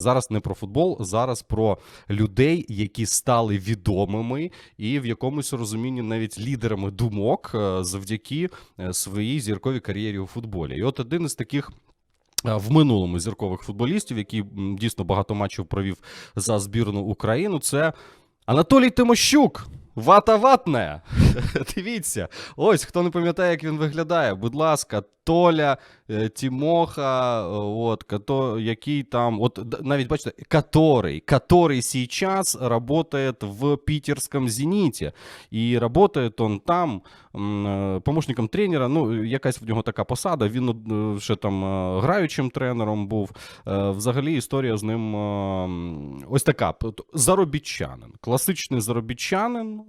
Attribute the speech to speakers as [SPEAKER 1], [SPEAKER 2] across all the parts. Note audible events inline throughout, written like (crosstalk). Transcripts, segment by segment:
[SPEAKER 1] Зараз не про футбол, зараз про людей, які стали відомими і в якомусь розумінні навіть лідерами думок е, завдяки е, своїй зірковій кар'єрі у футболі. І от один із таких. е, В минулому зіркових футболістів, який дійсно багато матчів провів за збірну Україну, це Анатолій Тимощук. Вата ватне. (laughs) Дивіться, ось хто не пам'ятає, як він виглядає. Будь ласка, Толя, е, Тімоха, е, от, кото, який там, от навіть бачите, который, который сейчас работает в питерском «Зените». І работает он там е, помощником тренера, ну, якась в нього така посада, він ще там граючим тренером був. Взагалі історія з ним ось така. Заробітчанин, класичний заробітчанин,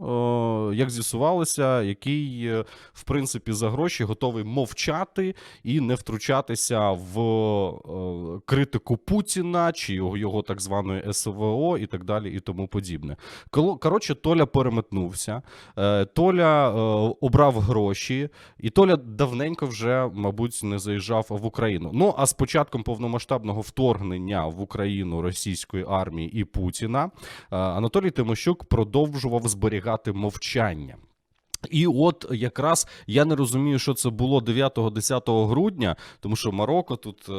[SPEAKER 1] як з'ясувалося, який, е, в принципі, за гроші готовий мовчати і не втручатися в е, критику Путіна чи його, його так званої СВО і так далі, і тому подібне. Коротше, Толя переметнувся, е, Толя обрав гроші, і Толя давненько вже, мабуть, не заїжджав в Україну. Ну а з початком повномасштабного вторгнення в Україну російської армії і Путіна Анатолій Тимощук продовжував зберігати мовчання. І от якраз я не розумію, що це було 9-10 грудня, тому що Марокко тут е,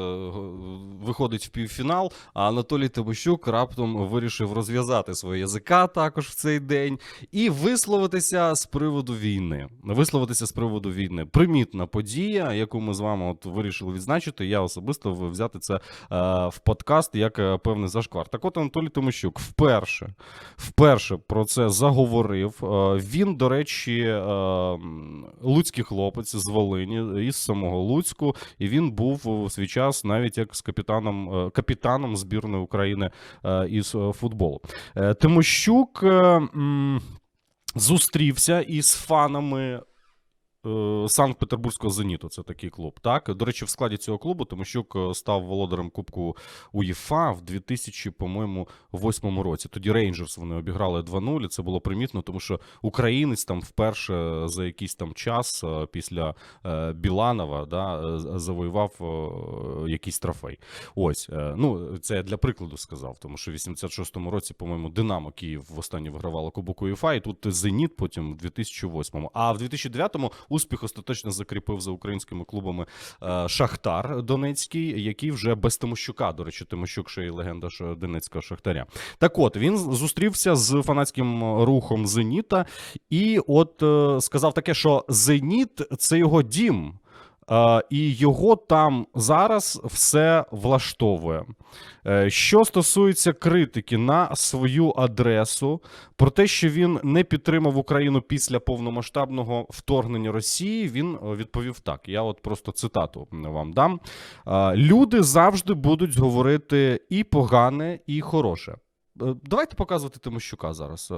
[SPEAKER 1] виходить в півфінал, а Анатолій Тимощук раптом вирішив розв'язати своє язика також в цей день і висловитися з приводу війни. Висловитися з приводу війни. Примітна подія, яку ми з вами от вирішили відзначити. Я особисто взяти це е, в подкаст як е, певний зашквар. Так от Анатолій Тимощук вперше, вперше про це заговорив. Е, Він, до речі, е, луцький хлопець з Волині, із самого Луцьку, і він був у свій час навіть як з капітаном, е, капітаном збірної України е, із е, футболу. Е, Тимощук. е, Зустрівся із фанами е, Санкт-Петербурзького зеніту. Це такий клуб. Так, до речі, в складі цього клубу Тимощук е, став володарем Кубку УЄФА в 2000, по-моєму, восьмому році. Тоді Рейнджерс вони обіграли 2-0. Це було примітно, тому що українець там вперше за якийсь там час е, після е, Біланова да, е, завоював е, якийсь трофей. Ось, е, ну це я для прикладу сказав, тому що в 86-му році, по-моєму, Динамо Київ востаннє вигравало Кубок УЄФА, і тут Зеніт потім в 2008-му. А в 2009-му успіх остаточно закріпив за українськими клубами е, Шахтар Донецький, який вже без Тимощука. До речі, Тимощук ще й легенда Донецького Шахтаря. Так от він зустрівся з фанатським рухом Зеніта, і от е, сказав таке, що Зеніт це його дім. І його там зараз все влаштовує. Е, Що стосується критики на свою адресу, про те, що він не підтримав Україну після повномасштабного вторгнення Росії, він е, відповів так. Я от просто цитату вам дам. Люди завжди будуть говорити і погане, і хороше. Е, Давайте показувати Тимощука зараз.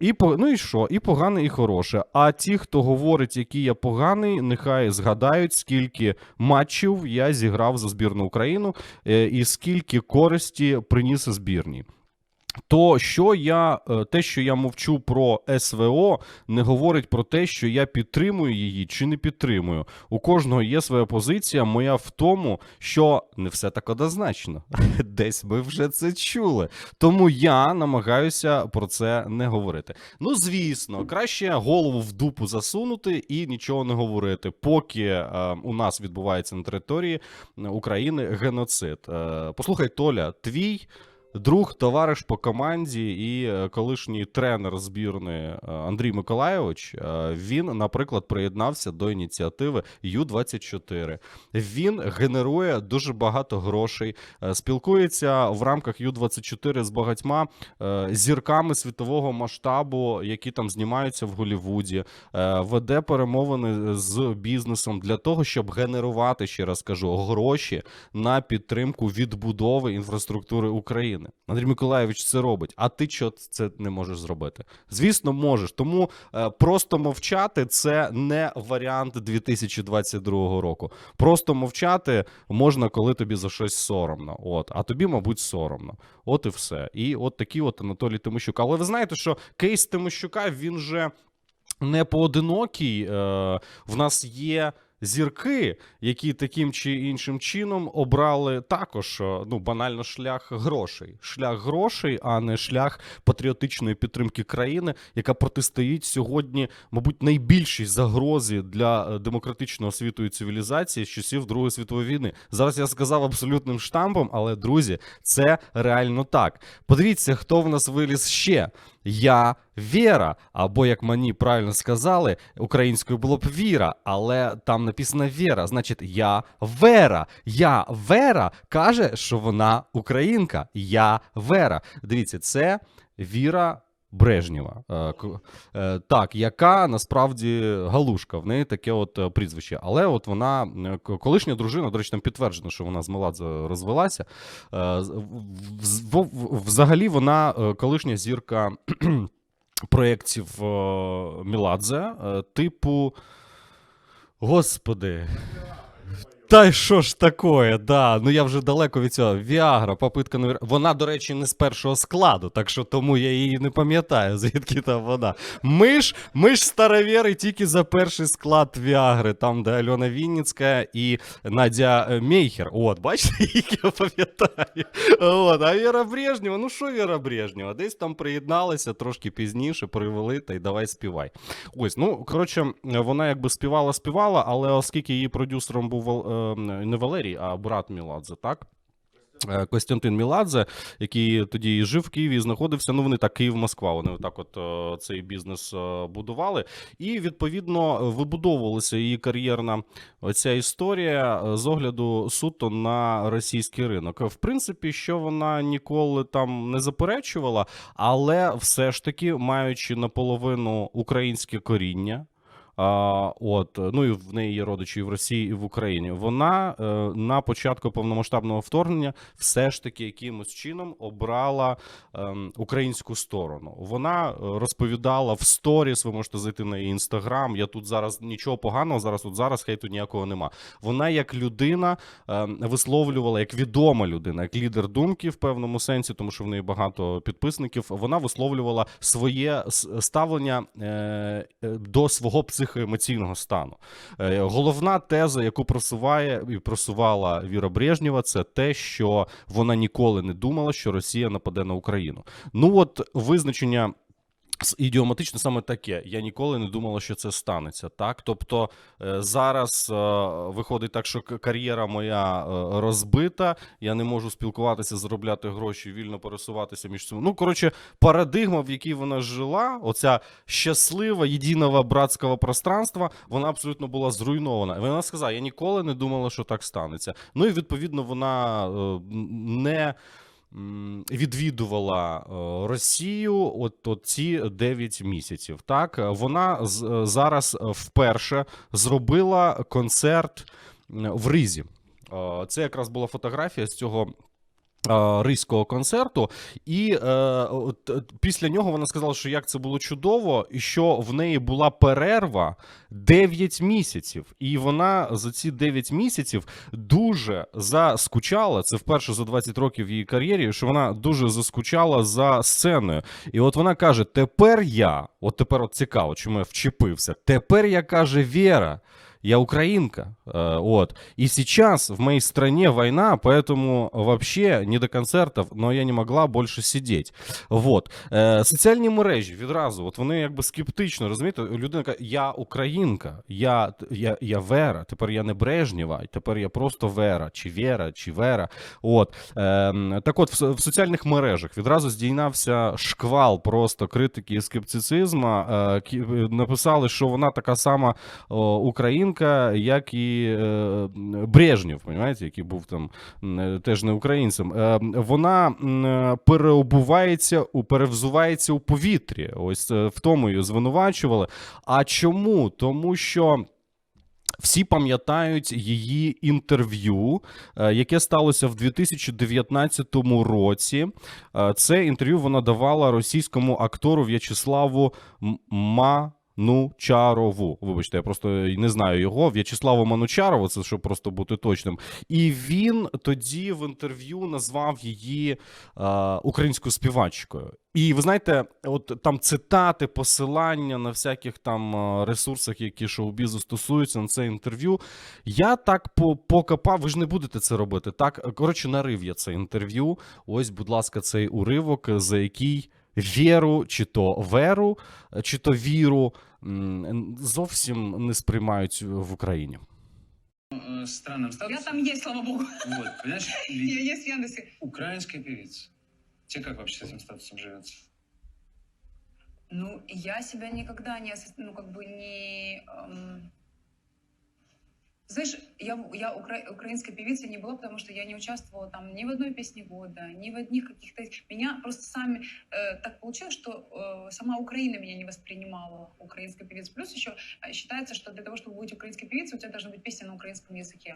[SPEAKER 1] І по ну і що? І погане, і хороше. А ті, хто говорить, який я поганий, нехай згадають, скільки матчів я зіграв за збірну Україну е, і скільки користі приніс збірній. То що я, е, те, що я мовчу про СВО, не говорить про те, що я підтримую її чи не підтримую. У кожного є своя позиція. Моя в тому, що не все так однозначно. (laughs) Десь ми вже це чули. Тому я намагаюся про це не говорити. Ну, звісно, краще голову в дупу засунути і нічого не говорити, поки е, у нас відбувається на території України геноцид. Е, послухай, Толя, твій. Друг, товариш по команді і е, колишній тренер збірної е, Андрій Миколайович. е, Він, наприклад, приєднався до ініціативи Ю-24. Він генерує дуже багато грошей, спілкується в рамках Ю-24 з багатьма зірками світового масштабу, які там знімаються в Голлівуді, е, веде перемовини з бізнесом для того, щоб генерувати, ще раз кажу, гроші на підтримку відбудови інфраструктури України. Андрій Миколаєвич це робить. А ти що це не можеш зробити? Звісно, можеш. Тому е, просто мовчати це не варіант 2022 року. Просто мовчати можна, коли тобі за щось соромно. От, а тобі, мабуть, соромно. От і все. І от такий от Анатолій Тимощук. Але ви знаєте, що кейс Тимощука він же не поодинокий. Е, в нас є зірки, які таким чи іншим чином обрали також е, ну банально шлях грошей, шлях грошей, а не шлях патріотичної підтримки країни, яка протистоїть сьогодні, мабуть, найбільшій загрозі для е, демократичного світу і цивілізації з часів Другої світової війни. Зараз я сказав абсолютним штампом, але друзі, це реально так. Подивіться, хто в нас виліз ще. Я Віра, або як мені правильно сказали, українською було б віра, але там написано Віра. Значить, я Вера. Я Вера каже, що вона українка. Я Вера. Дивіться, це Віра. Брежнєва, Е, е, так, яка насправді галушка, в неї таке от е, прізвище. Але от вона, колишня дружина, до речі, там підтверджено, що вона з Меладзе розвелася. Взагалі вона колишня зірка проєктів е, Міладзе, е, типу. Господи. Та й що ж такое, да. Ну я вже далеко від цього. Віагра, попитка на Вона, до речі, не з першого складу, так що тому я її не пам'ятаю, (laughs) звідки там вона. Ми ж, ми ж старовіри тільки за перший склад Віагри, там, де Альона Вінницька і Надя е, Мейхер. От, бачите, (laughs) їх я пам'ятаю. От, а Віра Брежнєва, ну що Віра Брежнєва? Десь там приєдналися трошки пізніше, привели та й давай співай. Ось, ну коротше, вона якби співала, співала, але оскільки її продюсером був не Валерій, а брат Міладзе, так? Е, Костянтин Міладзе, який тоді і жив в Києві, і знаходився. Ну, вони так, Київ-Москва. Вони так, от е, цей бізнес е, будували. І відповідно вибудовувалася її кар'єрна оця історія з огляду суто на російський ринок. В принципі, що вона ніколи там не заперечувала, але все ж таки, маючи наполовину українське коріння. А, от, ну і в неї є родичі і в Росії, і в Україні. Вона е, на початку повномасштабного вторгнення все ж таки якимось чином обрала ем, українську сторону. Вона е, розповідала в сторіс. Ви можете зайти на її інстаграм. Я тут зараз нічого поганого. Зараз от зараз хейту ніякого нема. Вона як людина ем, висловлювала, як відома людина, як лідер думки в певному сенсі, тому що в неї багато підписників. Вона висловлювала своє ставлення е, до свого емоційного стану. Е, Головна теза, яку просуває і просувала Віра Брежнєва, це те, що вона ніколи не думала, що Росія нападе на Україну. Ну от визначення. Ідіоматично саме таке. Я ніколи не думала, що це станеться. Так, тобто е, зараз е, виходить так, що кар'єра моя е, розбита. Я не можу спілкуватися, заробляти гроші, вільно пересуватися між цим. Ну коротше, парадигма, в якій вона жила, оця щаслива, єдиного братського пространства, вона абсолютно була зруйнована. Вона сказала: я ніколи не думала, що так станеться. Ну і відповідно вона не. Відвідувала е, Росію от, от ці 9 місяців. Так вона з- зараз вперше зробила концерт в Ризі. Е, Це якраз була фотографія з цього ризького концерту, і е, от, е, після нього вона сказала, що як це було чудово, і що в неї була перерва 9 місяців. І вона за ці 9 місяців дуже заскучала. Це вперше за 20 років її кар'єрі, що вона дуже заскучала за сценою. І от вона каже: тепер я, от тепер от цікаво, чому я вчепився. Тепер я каже Віра. Я украинка, э, вот. И сейчас в моей стране война, поэтому вообще не до концертів, но я не могла більше сидіти. Вот. Е, соціальні мережі відразу, от вони якби скептично, розумієте, людина каже, я українка, я, я, я Вера, тепер я не Брежнєва, тепер я просто Вера, чи Вера, чи Вера. От. Так от, в, соціальних мережах відразу здійнявся шквал просто критики і скептицизму. Е, написали, що вона така сама о, українка, як і е, Брежнєв, понимаєте, який був там е, теж не українцем. Е, вона переобувається перевзувається у повітрі. Ось в тому її звинувачували. А чому? Тому що. Всі пам'ятають її інтерв'ю, яке сталося в 2019 році. Це інтерв'ю вона давала російському актору В'ячеславу Ма. Манучарову. Вибачте, я просто не знаю його. В'ячеславу Манучарову, це щоб просто бути точним. І він тоді в інтерв'ю назвав її е, українською співачкою. І ви знаєте, от там цитати, посилання на всяких там е, ресурсах, які шоу-бізу стосуються на це інтерв'ю. Я так покопав, ви ж не будете це робити. Так, коротше, нарив я це інтерв'ю. Ось, будь ласка, цей уривок, за який віру, чи то веру, чи то віру м, зовсім не сприймають в Україні.
[SPEAKER 2] э, странном
[SPEAKER 3] Я
[SPEAKER 2] статусе.
[SPEAKER 3] там есть, слава богу.
[SPEAKER 2] Вот, понимаешь, (laughs)
[SPEAKER 3] Я
[SPEAKER 2] ви-
[SPEAKER 3] есть в Яндексе.
[SPEAKER 2] украинская певица. Тебе как вообще с этим статусом живется?
[SPEAKER 3] Ну, я себя никогда не, асо- ну, как бы не... эм, Знаешь, я, я укра- украинской певицей не была, потому что я не участвовала там ни в одной песне года, ни в одних каких-то... Меня просто сами... э, так получилось, что э, сама Украина меня не воспринимала украинской певицей. Плюс еще э, считается, что для того, чтобы быть украинской певицей, у тебя должна быть песня на украинском языке.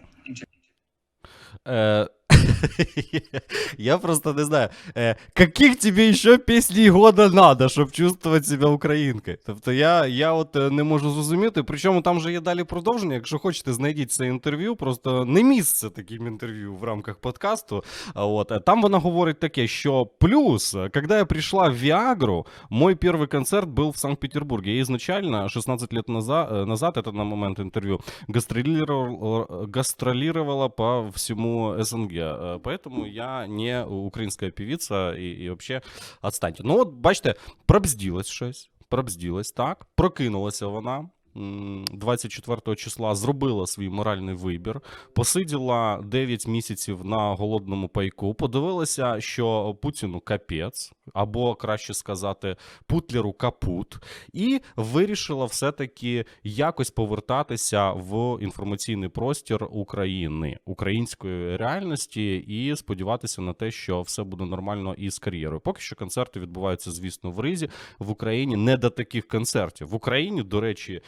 [SPEAKER 1] Е, (laughs) Я просто не знаю, е, каких тебе ще пісній года надо, щоб чувствувати себе українкою. Тобто я, я от е, не можу зрозуміти. Причому там же є далі продовження. Якщо хочете, знайдіть це інтерв'ю. Просто не місце таким інтерв'ю в рамках подкасту. А От е, там вона говорить таке, що плюс, е, когда я пришла в Виагру, мой первый концерт был в Санкт-Петербурге. Я изначально 16 лет назад, э, назад это на момент интервью, гастролировал, э, гастролировала по всему СНГ. Э, Поэтому я не українська певица і, і вообще отстаньте. Ну от, бачите, пробзділось щось, пробзділась, так, прокинулася вона. М, 24 числа зробила свій моральний вибір, посиділа 9 місяців на голодному пайку, подивилася, що Путіну капець, або краще сказати, Путлеру капут, і вирішила все-таки якось повертатися в інформаційний простір України, української реальності, і сподіватися на те, що все буде нормально із кар'єрою. Поки що концерти відбуваються, звісно, в Ризі в Україні не до таких концертів. В Україні, до речі,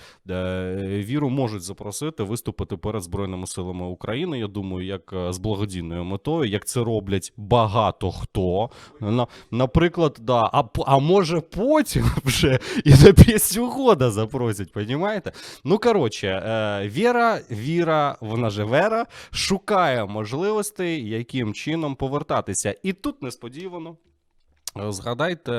[SPEAKER 1] віру можуть запросити виступити перед збройними силами України. Я думаю, як е, з благодійною метою, як це роблять багато хто. Наприклад, да, а, а може потім (laughs) вже і на пісню года запросять, понімаєте? Ну коротше, е, Віра, Віра, вона же Вера, шукає можливостей, яким чином повертатися. І тут несподівано. Згадайте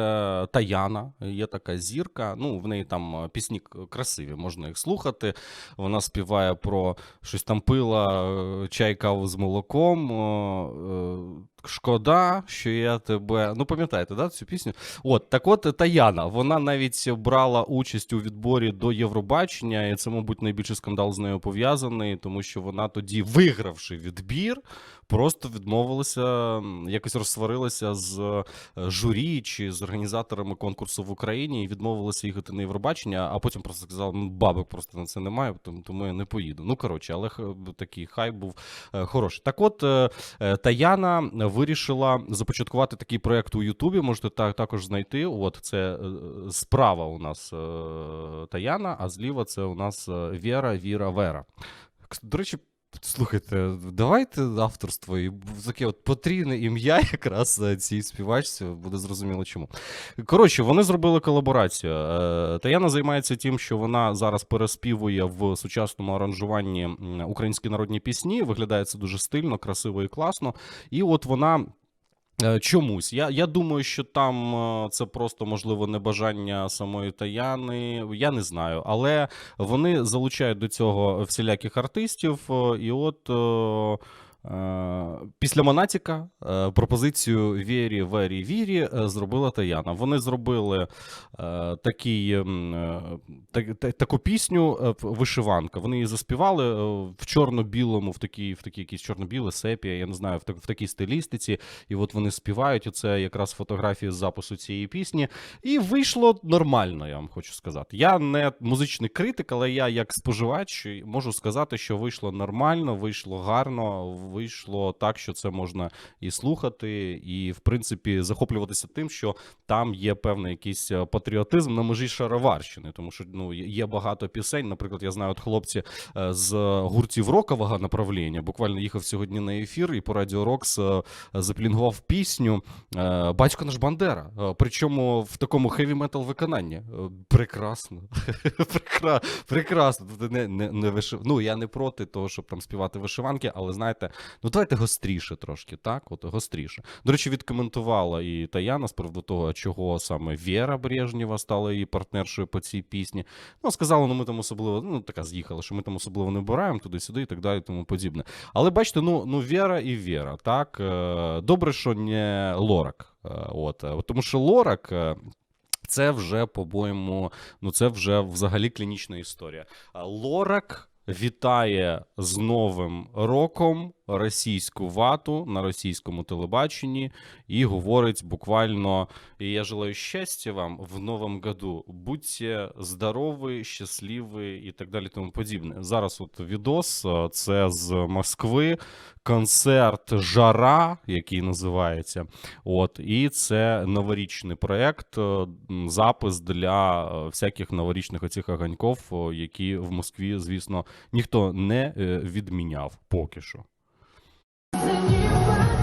[SPEAKER 1] Таяна, є така зірка. Ну, в неї там е, пісні красиві, можна їх слухати. Вона співає про щось там пила, е, чай каву з молоком. е, Шкода, що я тебе. Ну, пам'ятаєте, да, цю пісню? От, так от Таяна, вона навіть брала участь у відборі до Євробачення, і це, мабуть, найбільший скандал з нею пов'язаний, тому що вона тоді, вигравши відбір, просто відмовилася, якось розсварилася з журі чи з організаторами конкурсу в Україні і відмовилася їхати на Євробачення, а потім просто сказала, ну, бабок просто на це немає, тому, я не поїду. Ну, коротше, але такий хай був е, хороший. Так от, е, е, Таяна вирішила започаткувати такий проект у Ютубі. Можете так, також знайти. От це справа у нас Таяна, а зліва це у нас Віра, Віра, Вера. До речі, слухайте, давайте авторство і таке от потрійне ім'я якраз е, цій співачці, буде зрозуміло чому. Коротше, вони зробили колаборацію. Е, Таяна займається тим, що вона зараз переспівує в сучасному аранжуванні українські народні пісні. Виглядає це дуже стильно, красиво і класно. І от вона. Е, Чомусь. Я, я думаю, що там е, це просто, можливо, небажання самої Таяни. Я не знаю. Але вони залучають до цього всіляких артистів. е, І от після Монатіка е, пропозицію Вірі, Вері, Вірі е, зробила Таяна. Вони зробили е, такий, е, так, таку пісню е, вишиванка. Вони її заспівали е, в чорно-білому, в такій, в такій якійсь чорно-біле сепія, я не знаю, в, так, в такій стилістиці. І от вони співають. Оце якраз фотографії з запису цієї пісні. І вийшло нормально, я вам хочу сказати. Я не музичний критик, але я як споживач можу сказати, що вийшло нормально, вийшло гарно. Вийшло так, що це можна і слухати, і в принципі захоплюватися тим, що там є певний якийсь е, патріотизм на межі шароварщини, тому що ну є- багато пісень. Наприклад, я знаю, от хлопці е, з гуртів рокового направлення. Буквально їхав сьогодні на ефір, і по радіо Рокс е, заплінгував пісню Батько наш Бандера. Причому в такому хеві метал виконанні. Прекрасно. (laughs) Прекрасно. Не, не, не вишив... Ну, я не проти того, щоб там співати вишиванки, але знаєте, ну давайте гостріше трошки, так? От гостріше. До речі, відкоментувала і Таяна з приводу того, чого саме Віра Брежнєва стала її партнершою по цій пісні. Ну, сказала, ну ми там особливо, ну така з'їхала, що ми там особливо не бираємо туди-сюди і так далі, тому подібне. Але бачите, ну, ну Віра і Віра, так? Е, Добре, що не Лорак. Е, От, е, тому що Лорак. Це вже, по-моєму, ну це вже взагалі клінічна історія. Лорак вітає з Новим роком російську вату на російському телебаченні і говорить буквально: я желаю щастя вам в новому году. Будьте здорові, щасливі і так далі. Тому подібне. Зараз от відос. е, Це з Москви. Концерт Жара, який називається. От, і це новорічний проект, е, запис для е, всяких новорічних оцих огоньків, які в Москві, звісно, ніхто не відміняв поки що. Sing it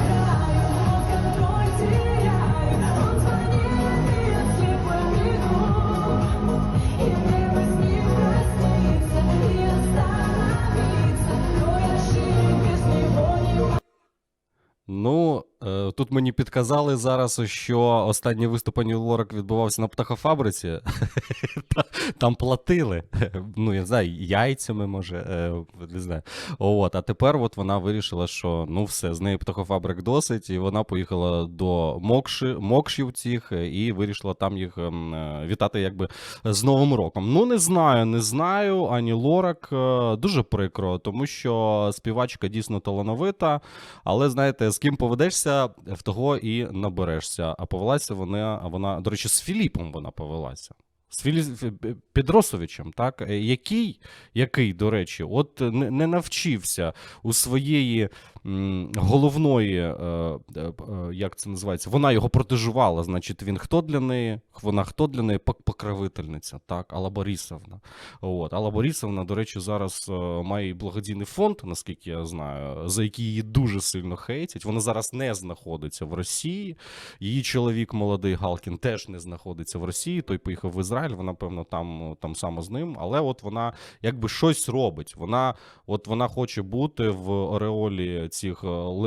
[SPEAKER 1] Ну, е, тут мені підказали зараз, що останній виступ Ані Лорак відбувався на птахофабриці. (laughs) Там платили. Ну, я не знаю, яйцями, може, е, не знаю. От, а тепер от вона вирішила, що ну все, з неї птахофабрик досить, і вона поїхала до Мокши, Мокшів цих е, і вирішила там їх ем, вітати якби з Новим роком. Ну, не знаю, не знаю. Ані Лорак дуже прикро, тому що співачка дійсно талановита. Але знаєте, з ким поведешся, в того і наберешся. А повелася вона, вона, до речі, з Філіпом вона повелася. З Філі... Підросовичем, так? Е, Який, який, до речі, от не, навчився у своєї головної, е, е, е, як це називається, вона його протежувала. Значить, він хто для неї? Вона хто для неї? Пок- Покровительниця, так, Алла Борисовна. От. Алла Борисовна, до речі, зараз має благодійний фонд, наскільки я знаю, за який її дуже сильно хейтять. Вона зараз не знаходиться в Росії. Її чоловік, молодий Галкін, теж не знаходиться в Росії. Той поїхав в Ізраїль. Вона, певно, там, там само з ним. Але от вона якби щось робить. Вона, от вона хоче бути в ореолі цих е,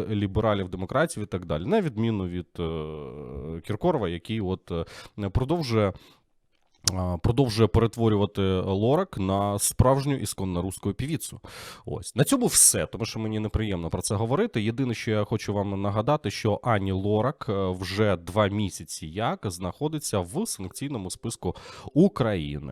[SPEAKER 1] лібералів, демократів і так далі. На відміну від е, Кіркорова, який от е, продовжує. Продовжує перетворювати Лорак на справжню ісконно руську півіцу. Ось на цьому все, тому що мені неприємно про це говорити. Єдине, що я хочу вам нагадати, що Ані Лорак вже два місяці як знаходиться в санкційному списку України.